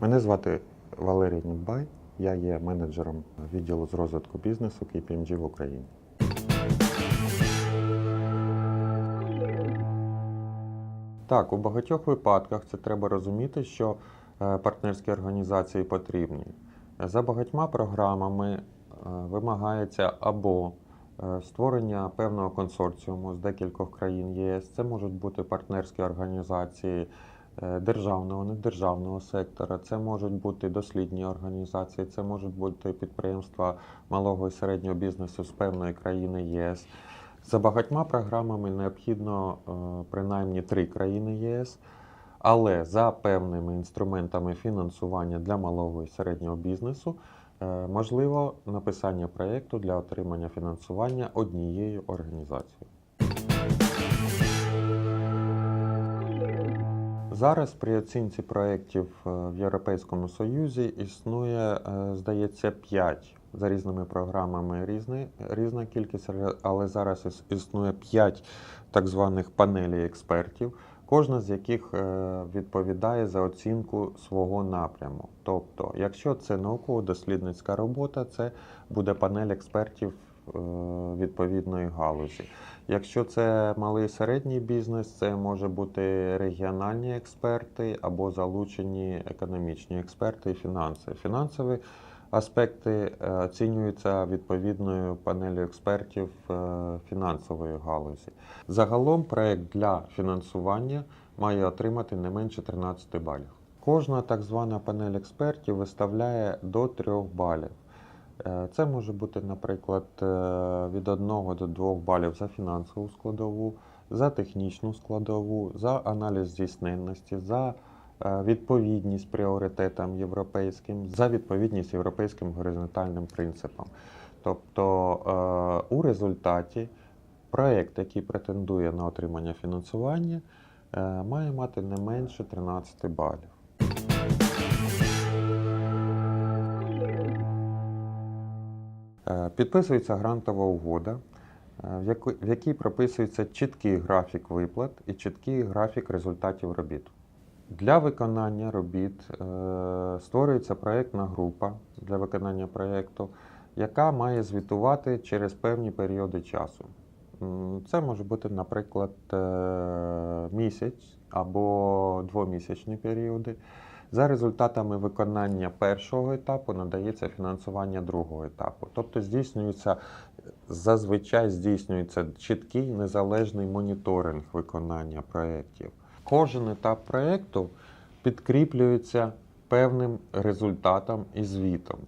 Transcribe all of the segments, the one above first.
Мене звати Валерій Нідбай. Я є менеджером відділу з розвитку бізнесу KPMG в Україні. Так, у багатьох випадках це треба розуміти, що е, партнерські організації потрібні. За багатьма програмами е, вимагається або е, створення певного консорціуму з декількох країн ЄС. Це можуть бути партнерські організації державного, недержавного сектора, це можуть бути дослідні організації, це можуть бути підприємства малого і середнього бізнесу з певної країни ЄС. За багатьма програмами необхідно е, принаймні три країни ЄС, але за певними інструментами фінансування для малого і середнього бізнесу е, можливо написання проєкту для отримання фінансування однією організацією. Зараз при оцінці проєктів е, в Європейському Союзі існує, е, здається, 5 за різними програмами різні, різна кількість, але- зараз існує 5 так званих панелей експертів, кожна з яких е, відповідає за оцінку свого напряму. Тобто, якщо це науково-дослідницька робота, це буде панель експертів відповідної галузі. Якщо це малий і середній бізнес, це може бути регіональні експерти або залучені економічні експерти і фінанси. Фінансові аспекти е, оцінюються відповідною панелью експертів е, фінансової галузі. Загалом проект для фінансування має отримати не менше 13 балів. Кожна так звана панель експертів виставляє до 3 балів. Е, Це може бути, наприклад, е, від 1 до 2 балів за фінансову складову, за технічну складову, за аналіз здійсненності, за е, відповідність пріоритетам європейським, за відповідність європейським горизонтальним принципам. Тобто у результаті проєкт, який претендує на отримання фінансування, має мати не менше 13 балів. Підписується грантова угода, е, в якій прописується чіткий графік виплат і чіткий графік результатів робіт. Для виконання робіт е, створюється проєктна група для виконання проєкту, яка має звітувати через певні періоди часу. Це може бути, наприклад, е, місяць або двомісячні періоди. За результатами виконання першого етапу надається фінансування другого етапу. Тобто здійснюється зазвичай здійснюється чіткий незалежний моніторинг виконання проєктів. Кожен етап проєкту підкріплюється певним результатом і звітом.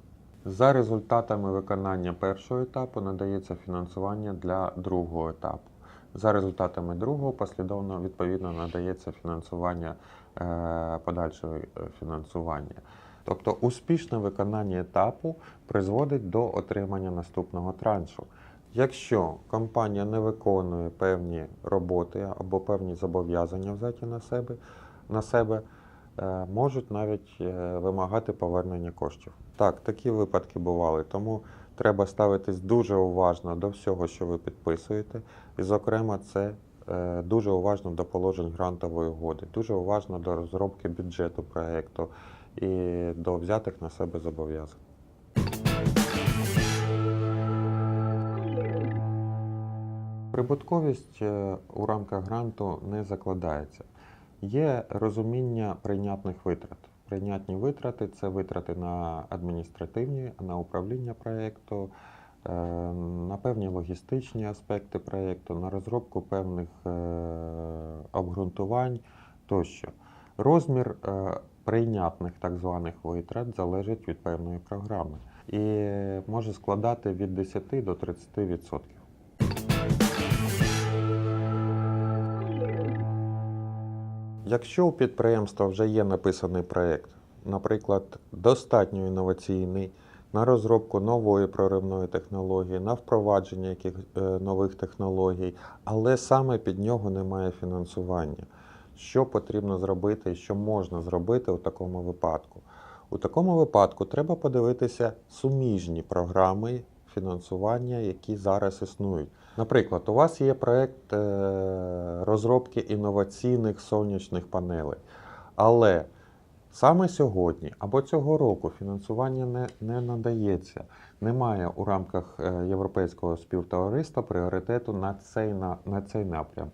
За результатами виконання першого етапу надається фінансування для другого етапу. За результатами другого послідовно відповідно надається фінансування е, подальшого е, фінансування. Тобто успішне виконання етапу призводить до отримання наступного траншу. Якщо компанія не виконує певні роботи або певні зобов'язання взяті на себе, на себе е, можуть навіть вимагати повернення коштів. Так, такі випадки бували, тому треба ставитись дуже уважно до всього, що ви підписуєте, і, зокрема, це е, дуже уважно до положень грантової угоди, дуже уважно до розробки бюджету проєкту і до взятих на себе зобов'язань. Прибутковість е, у рамках гранту не закладається. Є розуміння прийнятних витрат. Прийнятні витрати це витрати на адміністративні, на управління проєкту, е, на певні логістичні аспекти проєкту, на розробку певних е, обґрунтувань тощо. Розмір е, прийнятних так званих витрат залежить від певної програми і може складати від 10 до 30%. Якщо у підприємства вже є написаний проєкт, наприклад, достатньо інноваційний, на розробку нової проривної технології, на впровадження яких е, нових технологій, але саме під нього немає фінансування. Що потрібно зробити і що можна зробити у такому випадку? У такому випадку треба подивитися суміжні програми фінансування, які зараз існують. Наприклад, у вас є проєкт е, розробки інноваційних сонячних панелей, але саме сьогодні або цього року фінансування не, не надається, немає у рамках е, Європейського співтовариства пріоритету на цей, на, на цей напрям.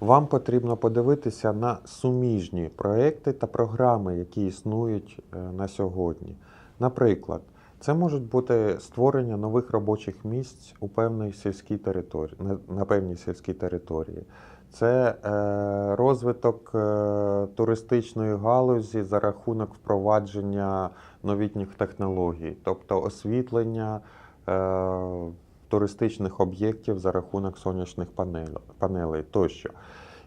Вам потрібно подивитися на суміжні проекти та програми, які існують е, на сьогодні. Наприклад, це можуть бути створення нових робочих місць у певній сільській території, на, певній сільській території. Це е, розвиток е, туристичної галузі за рахунок впровадження новітніх технологій, тобто освітлення е, туристичних об'єктів за рахунок сонячних панелей тощо.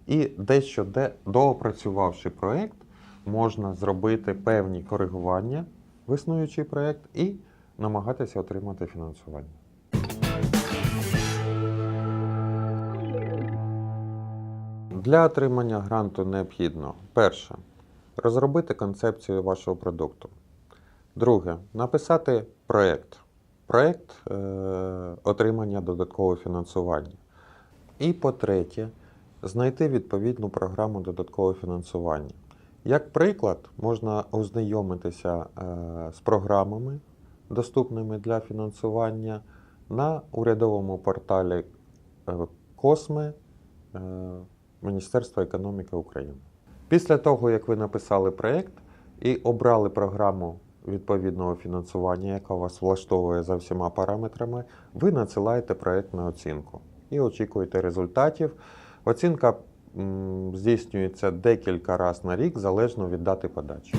І дещо де, доопрацювавши проєкт, можна зробити певні коригування в існуючий проєкт і намагатися отримати фінансування. Для отримання гранту необхідно перше розробити концепцію вашого продукту. Друге написати проєкт. Проєкт е, отримання додаткового фінансування. І по-третє, знайти відповідну програму додаткового фінансування. Як приклад, можна ознайомитися е, з програмами, доступними для фінансування на урядовому порталі е, Косме е, Міністерства економіки України. Після того, як ви написали проєкт і обрали програму відповідного фінансування, яка вас влаштовує за всіма параметрами, ви надсилаєте проєкт на оцінку і очікуєте результатів. Оцінка здійснюється декілька разів на рік, залежно від дати подачі.